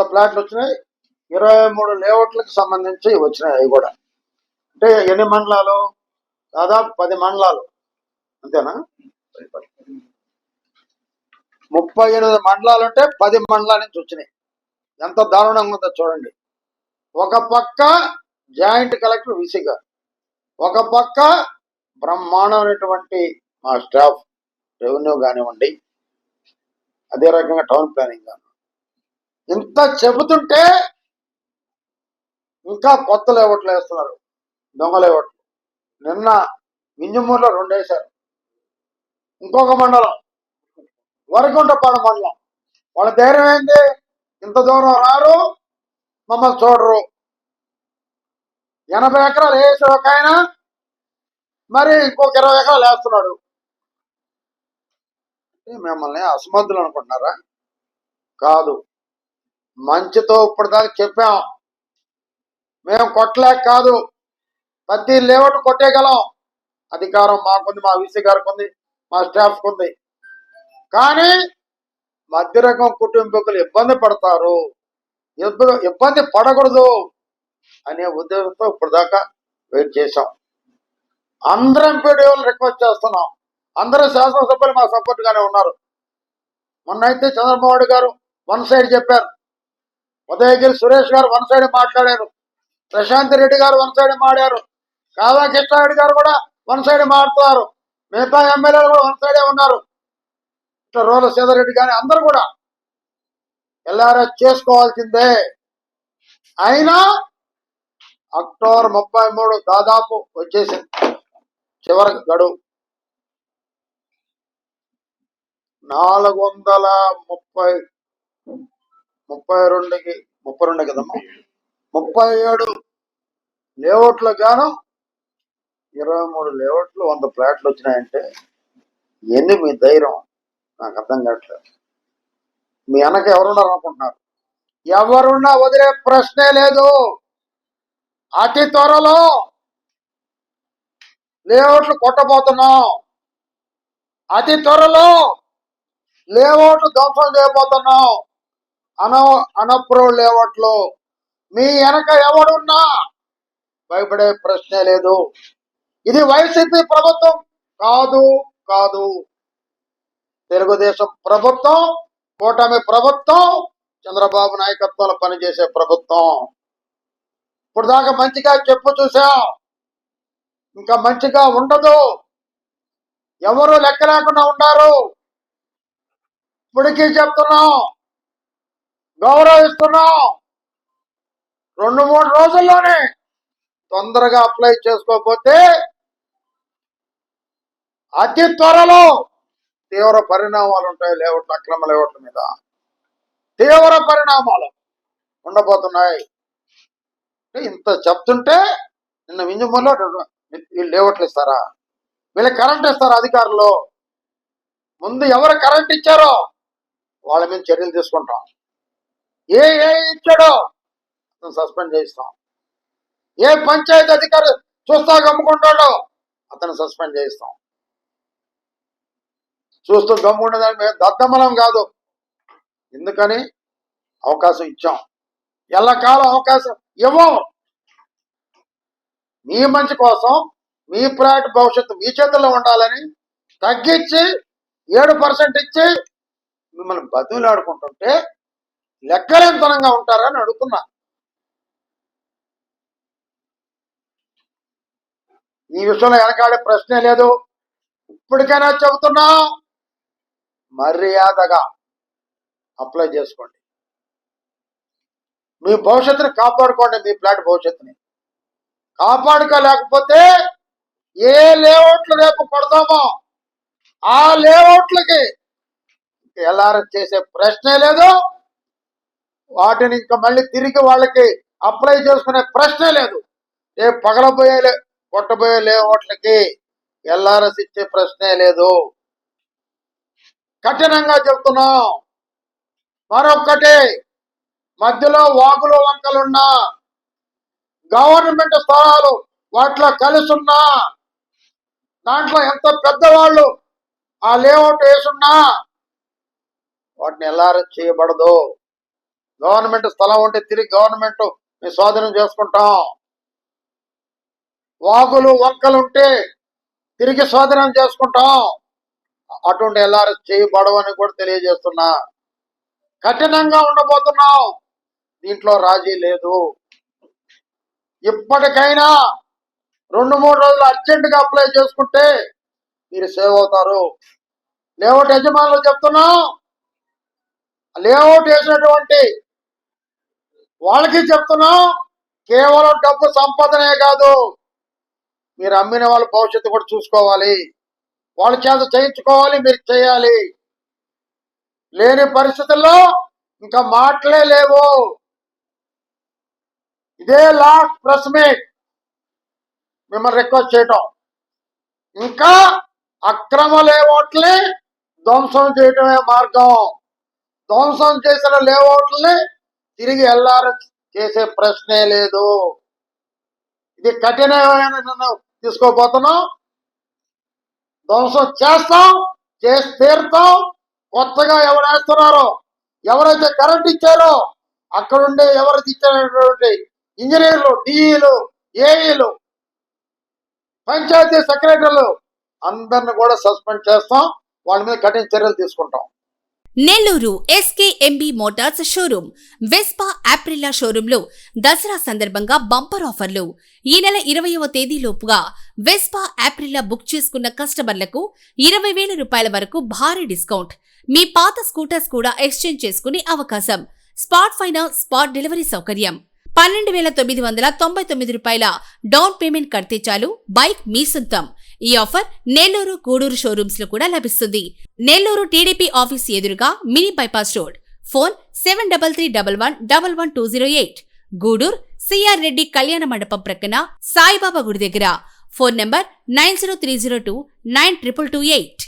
వంద ప్లాట్లు వచ్చినాయి. ఇరవై మూడు లేఅవుట్లకు సంబంధించి వచ్చినాయి అవి కూడా. అంటే ఎన్ని మండలాలు? దాదాపు పది మండలాలు. అంతేనా? ముప్పై ఎనిమిది మండలాలు అంటే పది మండలాల నుంచి వచ్చినాయి. ఎంత దారుణంగా ఉందో చూడండి. ఒక పక్క జాయింట్ కలెక్టర్ విసి గారు ఒక పక్క బ్రహ్మాండమైనటువంటి మా స్టాఫ్ రెవెన్యూ కానివ్వండి అదే రకంగా టౌన్ ప్లానింగ్ కానివ్వండి ఇంత చెబుతుంటే ఇంకా కొత్త లేవట్లు వేస్తున్నారు? దొంగ లేవట్లు నిన్న వింజమూరులో రెండు వేశారు. ఇంకొక మండలం వరకుంటపాడు మండలం. వాళ్ళ ధైర్యం ఏంది? ఇంత దూరం రారు మమ్మల్ని చూడరు. ఎనభై ఎకరాలు వేసి ఒక ఆయన మరి ఇంకొక ఇరవై ఎకరాలు వేస్తున్నాడు. మిమ్మల్ని అసమర్థులు అనుకుంటున్నారా? కాదు. మంచితో ఇప్పటిదాకా చెప్పాం. మేము కొట్టలేక కాదు ప్రతి లేవట్ కొట్టేయగలం. అధికారం మాకుంది మా విసి గారికి ఉంది మా స్టాఫ్కి ఉంది కానీ మధ్యరకం కుటుంబీకులు ఇబ్బంది పడతారు. ఇబ్బంది పడకూడదు అనే ఉద్దేశంతో ఇప్పటిదాకా వెయిట్ చేశాం. అందరం పీడియోలు రిక్వెస్ట్ చేస్తున్నాం. అందరూ శాసనసభ్యులు మా సపోర్ట్గానే ఉన్నారు. మొన్న అయితే చంద్రబాబు గారు వన్ సైడ్ చెప్పారు. ఉదయగిరి సురేష్ గారు వన్ సైడ్ మాట్లాడారు. ప్రశాంత్ రెడ్డి గారు వన్ సైడ్ మాడారు. కావా కృష్ణారెడ్డి గారు కూడా వన్ సైడ్ మాడుతున్నారు మిగతా ఎమ్మెల్యేలు కూడా వన్ సైడే ఉన్నారు. ఇట్లా రోల సీతారెడ్డి కానీ అందరు కూడా ఎల్ఆర్ఎస్ చేసుకోవాల్సిందే. అయినా అక్టోబర్ ముప్పై మూడు దాదాపు వచ్చేసింది. చివరి గడువు. నాలుగు వందల ముప్పై ముప్పై రెండుకి ముప్పై రెండు కదమ్మా? ముప్పై ఏడు లేఅవుట్లకు గాను ఇరవై మూడు లేఅవుట్లు వంద ఫ్లాట్లు వచ్చినాయంటే ఎన్ని మీ ధైర్యం నాకు అర్థం కావట్లేదు. మీ వెనక ఎవరున్నారు అనుకుంటున్నారు ఎవరున్నా వదిలే ప్రశ్నే లేదు. అతి త్వరలో లేఅవుట్లు కొట్టబోతున్నాం. అతి త్వరలో లేఅవుట్లు ధ్వంసం చేయబోతున్నాం. అన అనప్రూవ్ లేవట్లో మీ వెనక ఎవడున్నా? భయపడే ప్రశ్నే లేదు. ఇది వైసీపీ ప్రభుత్వం. కాదు కాదు. తెలుగుదేశం ప్రభుత్వం కూటమి ప్రభుత్వం చంద్రబాబు నాయకత్వంలో పనిచేసే ప్రభుత్వం. ఇప్పుడు దాకా మంచిగా చెప్పు చూసాం. ఇంకా మంచిగా ఉండదు. ఎవరు లెక్క లేకుండా ఉండారు? ఇప్పటికీ చెప్తున్నాం. గౌరవిస్తున్నాం. రెండు మూడు రోజుల్లోనే తొందరగా అప్లై చేసుకోకపోతే అతి త్వరలో తీవ్ర పరిణామాలు ఉంటాయి లేవట్ల అక్రమ లేవట్ల మీద. తీవ్ర పరిణామాలు ఉండబోతున్నాయి. ఇంత చెప్తుంటే నిన్న వింజమూరులో వీళ్ళు లేవట్లు ఇస్తారా? వీళ్ళకి కరెంట్ ఇస్తారా అధికారులు? ముందు ఎవరు కరెంట్ ఇచ్చారో వాళ్ళ మీద చర్యలు తీసుకుంటాం. ఏ ఏ ఇచ్చాడో అతను సస్పెండ్ చేయిస్తాం. ఏ పంచాయతీ అధికారి చూస్తా గమ్ముకుంటాడో అతను సస్పెండ్ చేయిస్తాం. చూస్తూ గమ్ముండదని మేము దద్దమలం కాదు. ఎందుకని? అవకాశం ఇచ్చాం. ఎల్లకాలం అవకాశం ఇవ్వం. మీ మంచి కోసం మీ ప్రైవేట్ భవిష్యత్తు మీ చేతుల్లో ఉండాలని తగ్గించి ఏడు పర్సెంట్ ఇచ్చి మిమ్మల్ని బతులాడుకుంటుంటే లెక్కలేంతనంగా ఉంటారని అడుగుతున్నా. ఈ విషయంలో వెనకాడే ప్రశ్నే లేదు. ఇప్పటికైనా చెబుతున్నా మర్యాదగా అప్లై చేసుకోండి. మీ భవిష్యత్తుని కాపాడుకోండి మీ ఫ్లాట్ భవిష్యత్తుని. కాపాడుకోలేకపోతే ఏ లేఅవుట్లు రేపు కొడతామో ఆ లేఅవుట్లకి. ఎల్ఆర్ఎస్ చేసే ప్రశ్నే లేదు. వాటిని ఇంకా మళ్ళీ తిరిగి వాళ్ళకి అప్లై చేసుకునే ప్రశ్నే లేదు. ఏ పగలబోయే కొట్టబోయే లేఅవుట్లకి ఎల్ఆర్ఎస్ ఇచ్చే ప్రశ్నే లేదు. కఠినంగా చెప్తున్నాం మరొక్కటి మధ్యలో వాగులు వంకలున్నా గవర్నమెంట్ స్థలాలు వాటిలో కలుసున్నా దాంట్లో ఎంత పెద్దవాళ్ళు ఆ లేఅవుట్ వేసున్నా వాటిని ఎలా చేయబడదు. గవర్నమెంట్ స్థలం ఉంటే తిరిగి గవర్నమెంట్ మేము స్వాధీనం చేసుకుంటాం. వాగులు వంకలు ఉంటే తిరిగి స్వాధీనం చేసుకుంటాం. అటువంటి ఎల్ఆర్ఎస్ చేయబడవని కూడా తెలియజేస్తున్నా. కఠినంగా ఉండబోతున్నాం. దీంట్లో రాజీ లేదు. ఇప్పటికైనా రెండు మూడు రోజులు అర్జెంటుగా అప్లై చేసుకుంటే మీరు సేవ్ అవుతారు. లేఅవుట్ యజమానులు చెప్తున్నాం. లేఅవుట్ వేసినటువంటి వాళ్ళకి చెప్తున్నాం కేవలం డబ్బు సంపాదనే కాదు. మీరు అమ్మిన వాళ్ళ భవిష్యత్తు కూడా చూసుకోవాలి. వాళ్ళ చేత చేయించుకోవాలి మీరు చేయాలి. లేని పరిస్థితుల్లో ఇంకా మాటలే లేవు. ఇదే లాస్ట్ ప్రెస్ మీట్. మిమ్మల్ని రిక్వెస్ట్ చేయటం. ఇంకా అక్రమ లేఅవుట్ని ధ్వంసం చేయటమే మార్గం. ధ్వంసం చేసిన లేఅవుట్ని తిరిగి ఎల్ఆర్ఎస్ చేసే ప్రశ్నే లేదు. ఇది కఠినమైన నిర్ణయం తీసుకోబోతున్నాం. ధ్వంసం చేస్తాం చేసి తీరుతాం. కొత్తగా ఎవరు వేస్తున్నారో ఎవరైతే కరెంట్ ఇచ్చారో అక్కడుండే ఎవరైతే ఇచ్చినటువంటి ఇంజనీర్లు డిఈలు ఏఈలు పంచాయతీ సెక్రటరీలు అందరిని కూడా సస్పెండ్ చేస్తాం. వాళ్ళ మీద కఠిన చర్యలు తీసుకుంటాం. Nellore SKMB motors showroom Vespa Aprilia షోరూంలో దసరా సందర్భంగా బంపర్ ఆఫర్లు. ఈ నెల ఇరవయవ తేదీలోపుగా వెస్పా ఆప్రిలా బుక్ చేసుకున్న కస్టమర్లకు ఇరవై వేల రూపాయల వరకు భారీ డిస్కౌంట్. మీ పాత స్కూటర్స్ కూడా ఎక్స్చేంజ్ చేసుకునే అవకాశం. స్పాట్ ఫైనాన్స్ స్పాట్ డెలివరీ సౌకర్యం. పన్నెండు వేల తొమ్మిది వందల తొంభై తొమ్మిది రూపాయల డౌన్ పేమెంట్ కడితే చాలు. బైక్ మీ సొంతం. ఈ ఆఫర్ నెల్లూరు గూడూరు షోరూమ్స్లో కూడా లభిస్తుంది. నెల్లూరు టీడీపీ ఆఫీస్ ఎదురుగా mini bypass road. Phone seven double three double one double one two zero eight. Gudur CR Reddy కళ్యాణ మండపం ప్రక్కన సాయిబాబా గుడి దగ్గర. Phone number nine zero three zero two nine triple two eight.